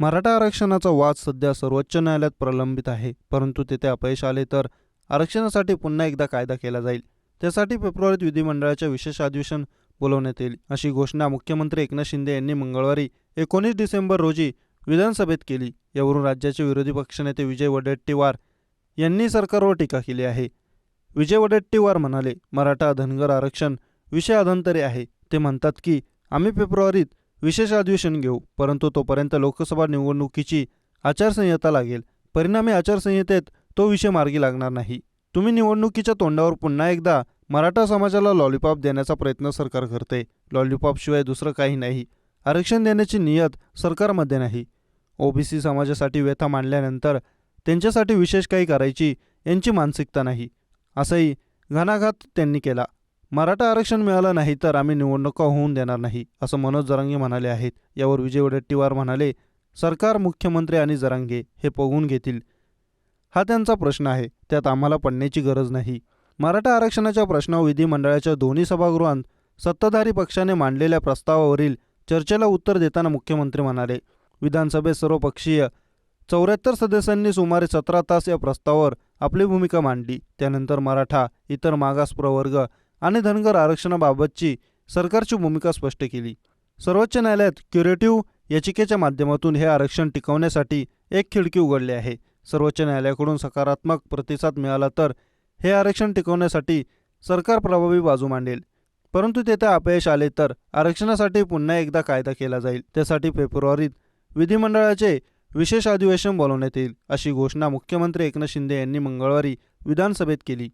मराठा आरक्षणाचा वाद सध्या सर्वोच्च न्यायालयात प्रलंबित आहे. परंतु तेथे अपयश आले तर आरक्षणासाठी पुन्हा एकदा कायदा केला जाईल. त्यासाठी फेब्रुवारीत विधिमंडळाचे विशेष अधिवेशन बोलवण्यात येईल अशी घोषणा मुख्यमंत्री एकनाथ शिंदे यांनी मंगळवारी एकोणीस डिसेंबर रोजी विधानसभेत केली. यावरून राज्याचे विरोधी पक्षनेते विजय वडेट्टीवार यांनी सरकारवर टीका केली आहे. विजय वडेट्टीवार म्हणाले मराठा धनगर आरक्षण विषय अधंतरे आहे. ते म्हणतात की आम्ही फेब्रुवारीत विशेष अधिवेशन घेऊ परंतु तोपर्यंत लोकसभा निवडणुकीची आचारसंहिता लागेल. परिणामी आचारसंहितेत तो विषय मार्गी लागणार नाही. तुम्ही निवडणुकीच्या तोंडावर पुन्हा एकदा मराठा समाजाला लॉलीपॉप देण्याचा प्रयत्न सरकार करते. लॉलीपॉपशिवाय दुसरं काही नाही. आरक्षण देण्याची नियत सरकारमध्ये नाही. ओबीसी समाजासाठी व्यथा मांडल्यानंतर त्यांच्यासाठी विशेष काही करायची यांची मानसिकता नाही. असंही घणाघात त्यांनी केला. मराठा आरक्षण मिळालं नाही तर आम्ही निवडणुका होऊन देणार नाही असं मनोज जरांगे म्हणाले आहेत. यावर विजय वडेट्टीवार म्हणाले सरकार मुख्यमंत्री आणि जरांगे हे पगवून घेतील. हा त्यांचा प्रश्न आहे त्यात आम्हाला पडण्याची गरज नाही. मराठा आरक्षणाच्या प्रश्नावर विधिमंडळाच्या दोन्ही सभागृहांत सत्ताधारी पक्षाने मांडलेल्या प्रस्तावावरील चर्चेला उत्तर देताना मुख्यमंत्री म्हणाले विधानसभेत सर्वपक्षीय चौऱ्याहत्तर सदस्यांनी सुमारे सतरा तास या प्रस्तावावर आपली भूमिका मांडली. त्यानंतर मराठा इतर मागास प्रवर्ग आणि धनगर आरक्षणाबाबतची सरकारची भूमिका स्पष्ट केली. सर्वोच्च न्यायालयात क्युरेटिव्ह याचिकेच्या माध्यमातून हे आरक्षण टिकवण्यासाठी एक खिडकी उघडली आहे. सर्वोच्च न्यायालयाकडून सकारात्मक प्रतिसाद मिळाला तर हे आरक्षण टिकवण्यासाठी सरकार प्रभावी बाजू मांडेल. परंतु तेथे अपयश आले तर आरक्षणासाठी पुन्हा एकदा कायदा केला जाईल. त्यासाठी फेब्रुवारीत विधिमंडळाचे विशेष अधिवेशन बोलवण्यात येईल अशी घोषणा मुख्यमंत्री एकनाथ शिंदे यांनी मंगळवारी विधानसभेत केली.